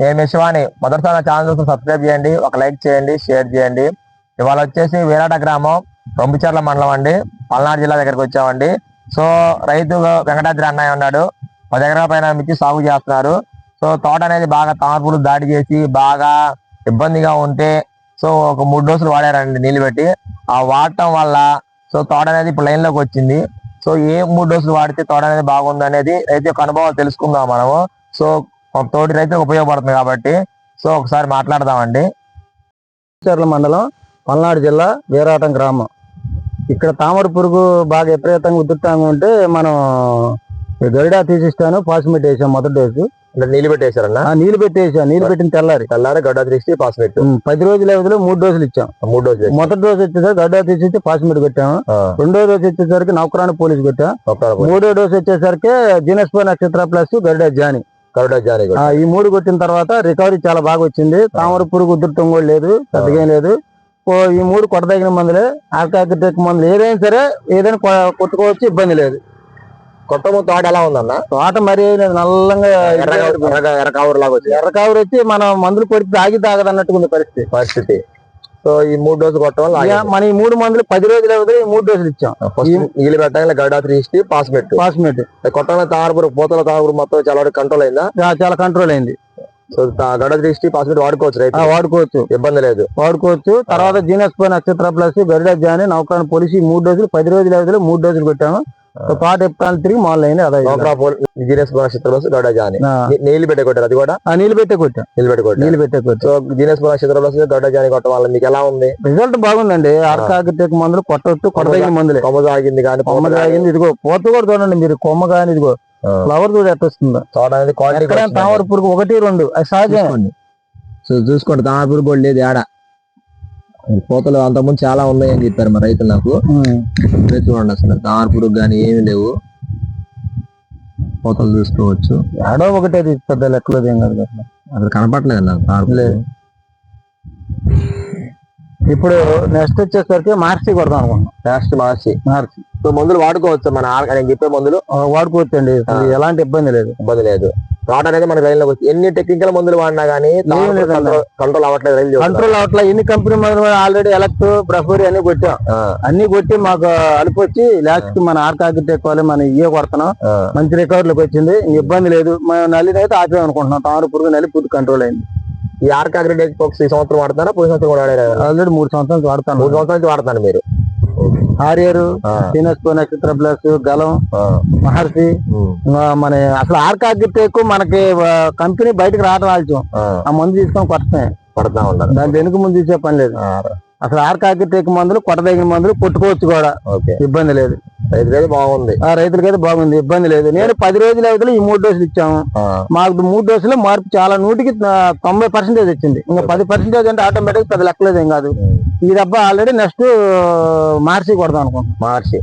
నేను మీ శివాని. మొదటిసారి ఛానల్ చూసి సబ్స్క్రైబ్ చేయండి ఒక లైక్ చేయండి షేర్ చేయండి. ఇవాళ వచ్చేసి వేరాట గ్రామం రొంబిచర్ల మండలం అండి. పల్నాడు జిల్లా దగ్గరికి వచ్చామండి. సో రైతు వెంకటాద్రి అన్నయ్య ఉన్నాడు. పది ఎకరాల పైన మిర్చి సాగు చేస్తున్నారు. సో తోట అనేది బాగా తామరపులు దాడి చేసి బాగా ఇబ్బందిగా ఉంటే సో ఒక మూడు డోసులు వాడారండి నీళ్ళు పెట్టి. ఆ వాడటం వల్ల సో తోట అనేది ఇప్పుడు లైన్లోకి వచ్చింది. సో ఏ మూడు డోసులు వాడితే తోట అనేది బాగుంది అనేది రైతు యొక్క అనుభవాలు తెలుసుకుందాం మనము. సో తోటి రైతుకు ఉపయోగపడుతుంది కాబట్టి సో ఒకసారి మాట్లాడదామండి. చర్ల మండలం పల్నాడు జిల్లా వీరాటం గ్రామం. ఇక్కడ తామర పురుగు బాగా విపరీతంగా ఉధృతంగా ఉంటే మనం గరిడా తీసిస్తాను పాసిమెట్ వేసాం మొదటి డోసు. నీళ్ళు పెట్టేశారన్న? ఆ నీళ్ళు పెట్టేసాం. నీళ్ళు పెట్టిన తెల్లారి. తెల్లారి గడ్డ త్రీ పాస్పెట్ ఉమ్, పది రోజుల వ్యవధిలో మూడు డోసులు ఇచ్చాం. మూడు డోసులు మొదటి డోసు వచ్చేసరికి గడ్డా తీసి పాసిమెట్ పెట్టాము రెండో డోసు వచ్చేసరికి నౌకరాని పోలీస్ పెట్టాం మూడో డోసు వచ్చేసరికి జీనస్పో నక్షత్ర ప్లస్ గరిడా జాని. ఈ మూడు కొట్టిన తర్వాత రికవరీ చాలా బాగా వచ్చింది. తామర పురుగు ఉధృతం కూడా లేదు పెద్దగా లేదు. ఈ మూడు కొట్టదగిన మందులే ఆల్కాకిటెక్ మందులు ఏదైనా సరే ఏదైనా కొట్టుకోవచ్చు ఇబ్బంది లేదు. కొట్టము తోట ఎలా ఉందన్న? తోట మరి నల్లంగా ఎర్రగా ఎర్రగా ఎర్ర కావురు లాగా వచ్చింది. ఎర్ర కావురు వచ్చి మనం మందులు కొడితే తాగి తాగదు అన్నట్టుగా ఉంది పరిస్థితి. పరిస్థితి. సో ఈ మూడు డోసులు కొట్టడం మన ఈ మూడు మందులు పది రోజుల వ్యవధిలో ఈ మూడు డోసులు ఇచ్చాం. నీళ్ళు పెట్టగానే గడ్డ త్రీ పాస్పెట్ పాస్మేట్ కొట్టడం తారపురు పూతల తారపురు మొత్తం చాలా వరకు కంట్రోల్ అయిందా? చాలా కంట్రోల్ అయింది. సో గడ్డ త్రీ పాస్పెట్ వాడుకోవచ్చు రైతు వాడుకోవచ్చు. ఇబ్బంది లేదు. వాడుకోవచ్చు. తర్వాత జీనస్ పై నక్షత్ర ప్లస్ గరుడ జాని నౌకాన్ పోలీసు మూడు డోసులు పది రోజుల వ్యవధిలో మూడు డోసులు కొట్టాము. సో తోట ఎప్పుడు తిరిగి మాల్ అయింది అదే జీనియస్ నక్షత్రం ప్లస్ గడ్డ జాని. ఆ, నీ- నీళ్ళు పెట్టే కొట్టారు అది కూడా? నీళ్ళు పెట్టే కొట్టాం. నీళ్ళు పెట్టి కొట్టారు. నీళ్ళు పెట్టే కొట్టాం. సో జీనియస్ నక్షత్రం ప్లస్ గడ్డ జాని కొట్టడం వల్ల మీకు ఎలా ఉంది? రిజల్ట్ బాగుందండి. ఆర్కాకిటెక్ మందులు కొట్టవచ్చు కొట్టదగిన మందులే. కొమ్మ సాగింది కానీ కొమ్మ తాగింది ఇదిగో పోత కూడా చూడండి మీరు. కొమ్మ కానీ ఇదిగో ఫ్లవర్ చూడ ఎట్ట వస్తుందో. తోట అనేది ఎక్కడైనా క్వాలిటీ తామర పురుగు ఒకటి రెండు అది సహజం సో చూసుకోండి తామరపూర్ కూడా లేదు ఆడ కోతలు అంతకుముందు చాలా ఉన్నాయి అని చెప్పారు మా రైతులు నాకు. ఇప్పుడే చూడండి అసలు తామరపూర్ కానీ ఏమీ లేవు. కోతలు చూసుకోవచ్చు. ఎడో ఒకటి పెద్ద లెక్కలో ఏం కాదు. అసలు కనపట్లేదు నాకు. ఇప్పుడు నెక్స్ట్ వచ్చేసరికి మార్చి కొడదాం అనుకున్నాం లాస్ట్ మార్చి. మార్చి. సో మందులు వాడుకోవచ్చు మన నేను చెప్పే మందులు. వాడుకోవచ్చండి. అసలు ఎలాంటి ఇబ్బంది లేదు. ఇబ్బంది లేదు. తోట అనేది మన రైలు లోకి వచ్చి ఎన్ని టెక్నికల్ మందులు వాడినా లేదన్న. కంట్రోల్ అవ్వట్లేదు రైలు. కంట్రోల్ అవట్లా ఎన్ని కంపెనీ మందులు ఆల్రెడీ ఎలక్ట్ బ్రఫోరి అన్ని కొట్టాం. అన్ని కొట్టి మాకు అలుపు వచ్చి లాస్ట్కి మన ఆర్కాకిటెక్ వాళ్ళు మన ఇయ్య కొడుతున్నాం. ఆ. మంచి రికవర్లోకి వచ్చింది. ఇబ్బంది లేదు. మేము నల్లిని అయితే ఆపేయం అనుకుంటున్నాం. తామర పురుగు నల్లి పూర్తి కంట్రోల్ అయింది. ఈ ఆర్క్ అగ్రిడేట్ బాక్స్ ఈ సంవత్సరం వాడుతారా పోయిన సంవత్సరం కూడా ఆల్రెడీ మూడు సంవత్సరాలు వాడతాను మూడు సంవత్సరాల వాడుతాను మీరు. హారియర్ ఆ, సీనస్ నక్షత్ర ప్లస్ గలం మహర్షి మన అసలు ఆర్కాకిటెక్ మనకి కంపెనీ బయటకు రావడం ఆల్చం. ఆ, మందు తీసుకొని కొట్టమే పడుతా ఉన్నారు దాని వెనుక ముందు తీసే పని లేదు. అసలు ఆర్కాకిటెక్ మందులు కొట్టదగిన మందులు కొట్టుకోవచ్చు కూడా. ఇబ్బంది లేదు. రైతు అయితే బాగుంది. ఆ రైతులకైతే బాగుంది. ఇబ్బంది లేదు. నేను పది రోజుల వ్యవధిలో ఈ మూడు డోసులు ఇచ్చాము. మాకు మూడు డోసులు మార్పు చాలా నూటికి తొంభై పర్సెంటేజ్ వచ్చింది. ఇంకా పది పర్సెంటేజ్ అంటే ఆటోమేటిక్ పెద్ద లెక్కలేదు ఏం కాదు ఈ దెబ్బ ఆల్రెడీ నెక్స్ట్ మార్చి కొడదాం అనుకుంటున్నాం. మార్చి.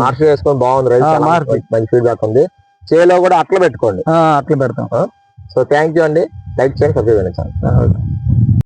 మార్చి వేసుకొని బాగుంది రైతు మార్చి. మంచి ఫీడ్బ్యాక్ ఉంది. చేలో కూడా అట్లా పెట్టుకోండి. అట్లా పెడతాం. సో థ్యాంక్ యూ అండి. లైక్ చేయండి. సబ్స్క్రైబ్ చేయండి